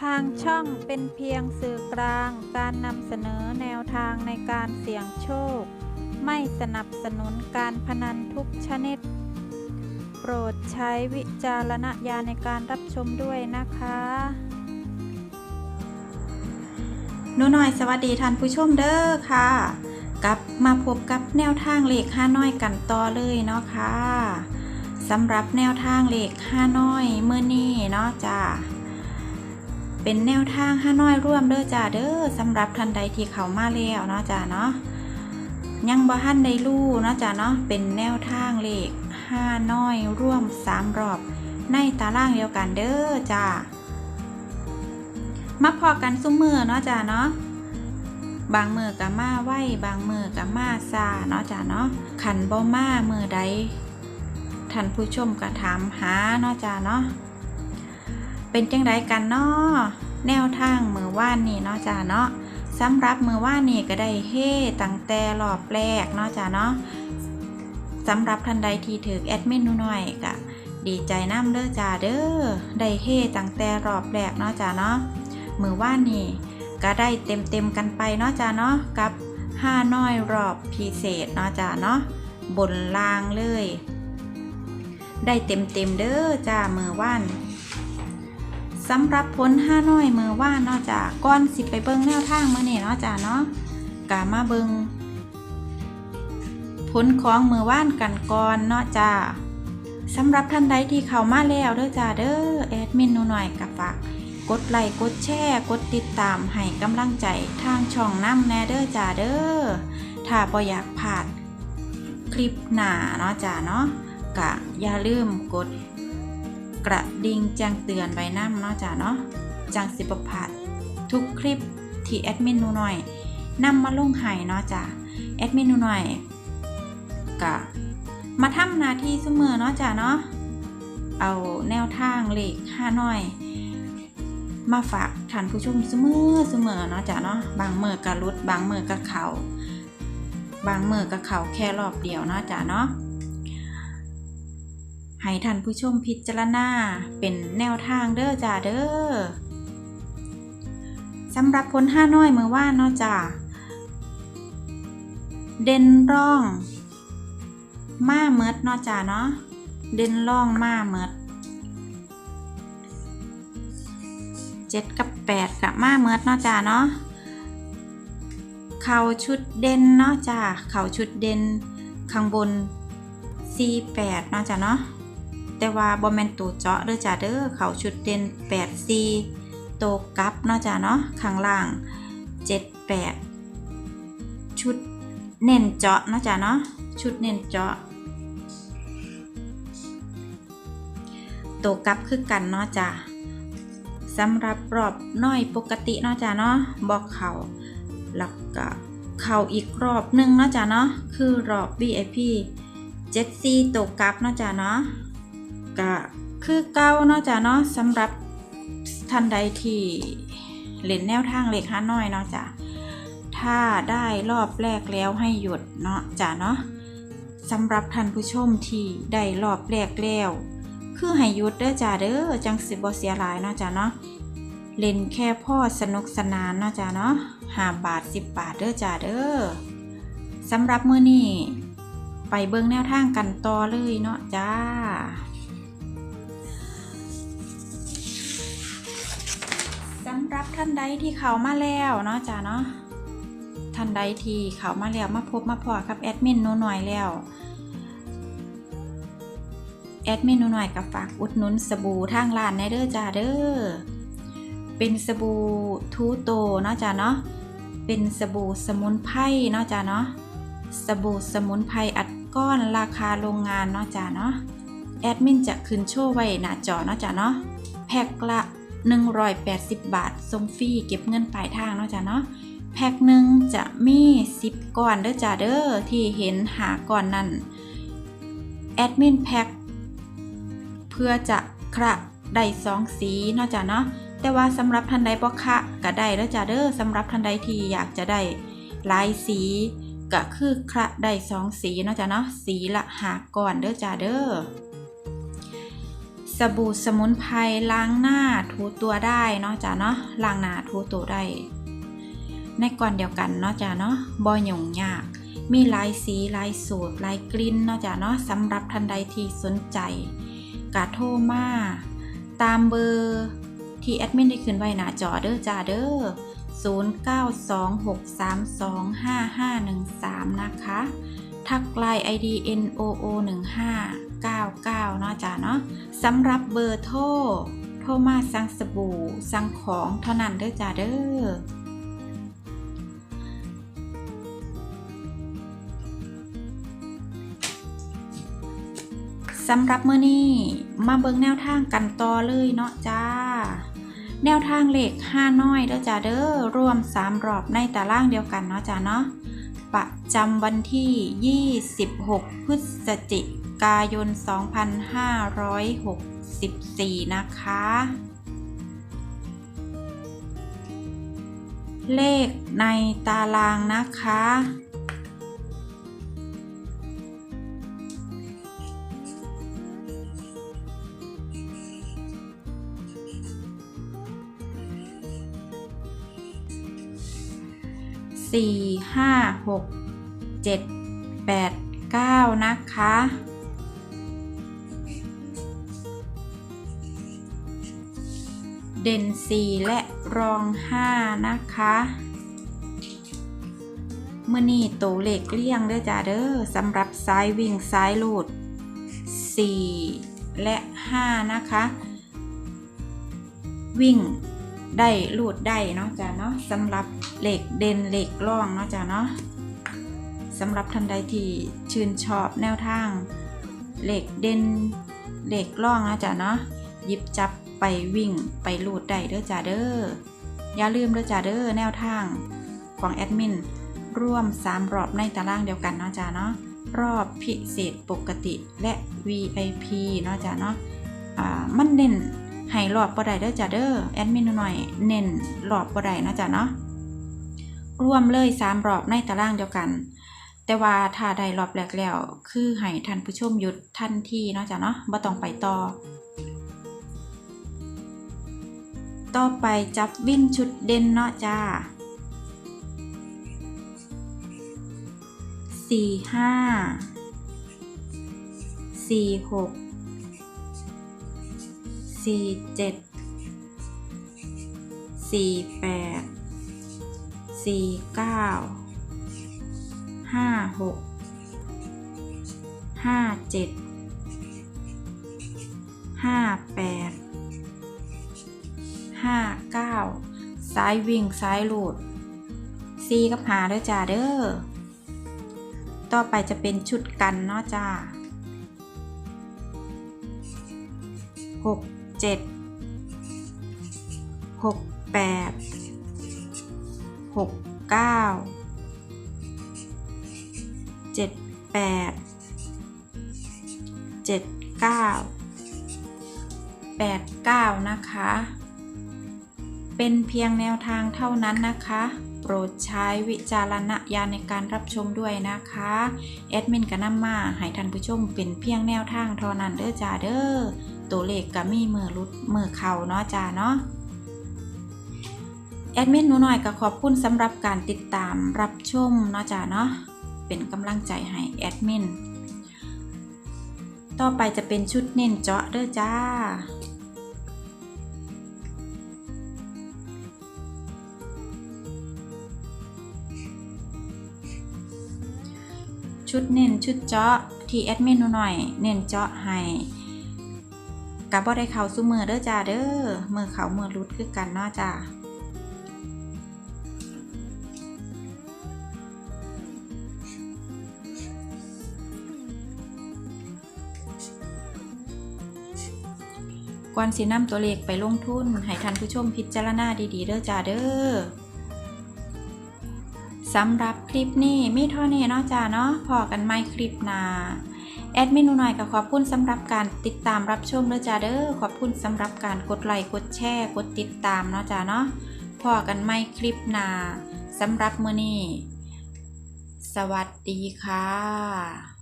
ทางช่องเป็นเพียงสื่อกลาง การนำเสนอแนวทางในการเสี่ยงโชค ไม่สนับสนุนการพนันทุกชนิด โปรดใช้วิจารณญาณในการรับชมด้วยนะคะหนูหน่อยสวัสดีท่านผู้ชมเด้อค่ะกลับมาพบกับแนวทางเลขห้าน้อยกันต่อเลยเนาะค่ะสำหรับแนวทางเลขห้าน้อยเมื่อนี้เนาะจ้า เป็นแนวทางห้าน้อยร่วมเด้อจ้าเด้อสำหรับท่านใดที่เขามาแล้วเนาะจ้าเนาะยังบ่ทันได้รู้เนาะจ้าเนาะเป็นแนวทางเลขห้าน้อยร่วมสามรอบ ในตารางเดียวกันเด้อจ้ามาพอกันซุ้มมือเนาะจ้าเนาะบางมือกับมาไหวบางมือกับมาซาเนาะจ้าเนาะขันบ่มามือใดท่านผู้ชมก็ถามหาเนาะจ้าเนาะ เป็นจังไดกันเนาะแนวทางมือว่านนี่เนาะจ้าเนาะสำหรับมือว่านนี่ก็ได้เฮ่ตั้งแต่รอบแรกเนาะจ้าเนาะสำหรับท่านใดที่ถือแอดมินนูหน่อยก็ดีใจน้ำเด้อจ้าเด้อได้เฮ่ตั้งแต่รอบแรกเนาะจ้าเนาะมือว่านนี่ก็ได้เต็มเต็มกันไปเนาะจ้าเนาะกับห้าน้อยรอบพิเศษเนาะจ้าเนาะบนลางเลย ได้เต็มเต็มเด้อจ้ามือว่าน สำหรับผลห้าน้อยมือว่านเนาะจ้าก่อนสิไปเบิ่งแนวทางมือนี่เนาะจ้าเนาะกามาเบิ่งผลของมือว่านกันก่อนเนาะจ้าสำหรับท่านใดที่เข้ามาแล้วเด้อจ้าเด้อแอดมินหนูหน่อยกับฝากกดไลค์กดแชร์กดติดตามให้กำลังใจทางช่องน้ำแนเด้อจ้าเด้อถ้าบ่อยากพลาดคลิปหน้าเนาะจ้าเนาะกะอย่าลืมกด กระดิ่งแจ้งเตือนไว้น้ำเนาะจ้าเนาะจังสิบพลาดทุกคลิปที่แอดมินหนูหน่อยนำมาลงให้เนาะจ้าแอดมินหนูหน่อยกะมาทำหน้าที่เสมอเนาะจ้าเนาะเอาแนวทางเลขห้าน้อย มาฝากท่านผู้ชมเสมอเสมอเนาะจ้ะเนาะบางเมื่อกะรุดบางเมื่อกะเขาบางเมื่อกะเขาแค่รอบเดียวเนาะจ้ะเนาะ ให้ท่านผู้ชมพิจารณาเป็นแนวทางเด้อจ้าเด้อสำหรับผลห้าน้อยมือว่านเนาะจ้าเด่นร่อง มาเมิดเนาะจ้าเนาะเด่นร่องมาเมิดเจ็ดกับแปดกับมาเมิดเนาะจ้าเนาะเข่าชุดเด่นเนาะจ้าเข่าชุดเด่นข้างบน C8 เนาะจ้าเนาะ แต่ว่าบอมแมนตัวเจาะเด้อจ้าเด้อเขาชุดเด่น 8C โตวกับเนาะจ้าเนาะข้างล่าง 78 ชุดเน้นเจาะเนาะจ้าเนาะชุดเน้นเจาะตัวกับคือกันเนาะจ้าสำหรับรอบน้อยปกติเนาะจ้ะเนาะบอกเขาแล้วก็เขาอีกรอบหนึ่งเนาะจ้ะเนาะคือรอบ VIP 7C ตกกับเนาะจ้ะเนาะ ก็คือเก้าเนาะจ้ะเนาะสำหรับท่านใดที่เล่นแนวทางเลขห้าน้อยเนาะจ้ะถ้าได้รอบแรกแล้วให้หยุดเนาะจ้ะเนาะสำหรับท่านผู้ชมที่ได้รอบแรกแล้วคือให้หยุดเด้อจ้าเด้อจังสิบ่เสียหลายเนาะจ้าเนาะเล่นแค่พ่อสนุกสนานเนาะจ้าเนาะห้าบาทสิบบาทเด้อจ้าเด้อสำหรับมื้อนี้ไปเบิ่งแนวทางกันต่อเลยเนาะจ้า สำหรับท่านใดที่เขามาแล้วเนาะจ้าเนาะท่านใดที่เขามาแล้วมาพบมาพอกับแอดมินนูหน่อยแล้วแอดมินนูหน่อยกับฝากอุดหนุนสบู่ทางร้านในเด้อจ้าเด้อเป็นสบู่ทูโตเนาะจ้าเนาะเป็นสบู่สมุนไพรเนาะจ้าเนาะสบู่สมุนไพรอัดก้อนราคาโรงงานเนาะจ้าเนาะแอดมินจะขึ้นโชว์ไว้หน้าจอเนาะจ้าเนาะแพ็คละ 180 บาทส่งฟรีเก็บเงินปลายทางเนาะจ้าเนาะแพ็คหนึ่งจะมี 10ก้อนเด้อจ้าเด้อที่เห็นหาก้อนนั่นแอดมินแพ็คเพื่อจะคระได้สองสีเนาะจ้ะเนาะแต่ว่าสำหรับท่านใดบ่คะก็ได้แล้วจ้ะเด้อสำหรับท่านใดที่อยากจะได้หลายสีก็คือคระได้สองสีเนาะจ้ะเนาะสีละหาก่อนเด้อจ้ะเด้อ สบู่สมุนไพรล้างหน้าทูตัวได้เนาะจ้ะเนาะล้างหน้าทูตัวได้ ในก่อนเดียวกันเนาะจ้ะเนาะบอหยงยาก มีลายสีลายสูตรลายกลิ่นเนาะจ้ะเนาะสำหรับท่านใดที่สนใจกาโทมาตามเบอร์ที่แอดมินได้ขึ้นไว้หน้าจอเด้อจ้าเด้อ0926325513 นะคะ ทักไลน์ ID NOO15 99 เนาะจ้าเนาะสำหรับเบอร์โทรโทรมาสั่งสบู่สั่งของเท่านั้นเด้อจ้าเด้อสำหรับเมื่อนี้มาเบิ่งแนวทางกันต่อเลยเนาะจ้า แนวทางเลข5น้อยเด้อจ้าเด้อรวม 3 รอบในตารางเดียวกันเนาะจ้าเนาะประจำวันที่ 26 พฤศจิ กายน 2564 นะคะ เลขในตารางนะคะสี่ห้าหกเจ็ดแปดเก้านะคะ เด่นสี่และรองห้านะคะเมื่อนี่ตัวเลขเลี่ยงเด้อจ้าเด้อสำหรับซ้ายวิ่งซ้ายลูด 4 และ 5 นะคะ วิ่งได้ลูดได้เนาะจ้าเนาะสำหรับเหล็กเด่นเหล็กร่องเนาะจ้าเนาะสำหรับท่านใดที่ชื่นชอบแนวทางเหล็กเด่นเหล็กร่องนะจ้าเนาะหยิบจับ ไปวิ่งไปลูดได้เด้อจ้าเด้ออย่าลืมเด้อจ้าเด้อแนวทางของแอดมินร่วม 3 รอบในตารางเดียวกันเนาะจ้าเนาะรอบพิเศษปกติและ VIP เนาะจ้าเนาะอ่ามันเน้นให้รอบบ่ได้เด้อจ้าเด้อแอดมินหน่อยเน้นรอบบ่ได้เนาะจ้าเนาะรวมเลย 3 รอบในตารางเดียวกัน แต่ว่าถ้าได้รอบแรกแล้ว คือให้ท่านผู้ชมหยุดทันทีเนาะจ้าเนาะบ่ต้องไปต่อ ต่อไปจับวิ่นชุดเด่นเนาะจ้า สี่ห้า สี่หก สี่เจ็ด สี่แปด สี่เก้า ห้าหก ห้าเจ็ด ห้าแปด ห้าเก้าซ้ายวิ่งซ้ายหลุดซีกับหาเด้อจ้าเด้อ ต่อไปจะเป็นชุดกันเนาะจ้าหกเจ็ดหกแปดหกเก้าเจ็ดแปดเจ็ดเก้าแปดเก้านะคะ เป็นเพียงแนวทางเท่านั้นนะคะ โปรดใช้วิจารณญาณในการรับชมด้วยนะคะแอดมินก็นำมาให้ท่านผู้ชมเป็นเพียงแนวทางเท่านั้นเด้อจ้าเด้อตัวเลขก็มีมือรุดมือเข่าเนาะจ้าเนาะแอดมินหนูหน่อยก็ขอบคุณสำหรับการติดตามรับชมเนาะจ้าเนาะเป็นกำลังใจให้แอดมินต่อไปจะเป็นชุดเน้นเจาะเด้อจ้า ชุดเน้นชุดเจาะที่แอดมินหนูหน่อย เน้นเจาะให้กับบ่ได้เข้าสู้มือเด้อจ้าเด้อมือเขามือรุดคือกันเนาะจ้าก่อนสินำตัวเลขไปลงทุน ให้ท่านผู้ชมพิจารณาดีๆเด้อจ้าเด้อ สำหรับคลิปนี้มีเท่านี้เนาะจ้าเนาะพอกันไม่คลิปหน้าแอดมินูหน่อยก็ขอบคุณสำหรับการติดตามรับชมเด้อจ้าเด้อขอบคุณสำหรับการกดไลค์กดแชร์กดติดตามเนาะจ้าเนาะพอกันไม่คลิปหน้าสำหรับมื้อนี้สวัสดีค่ะ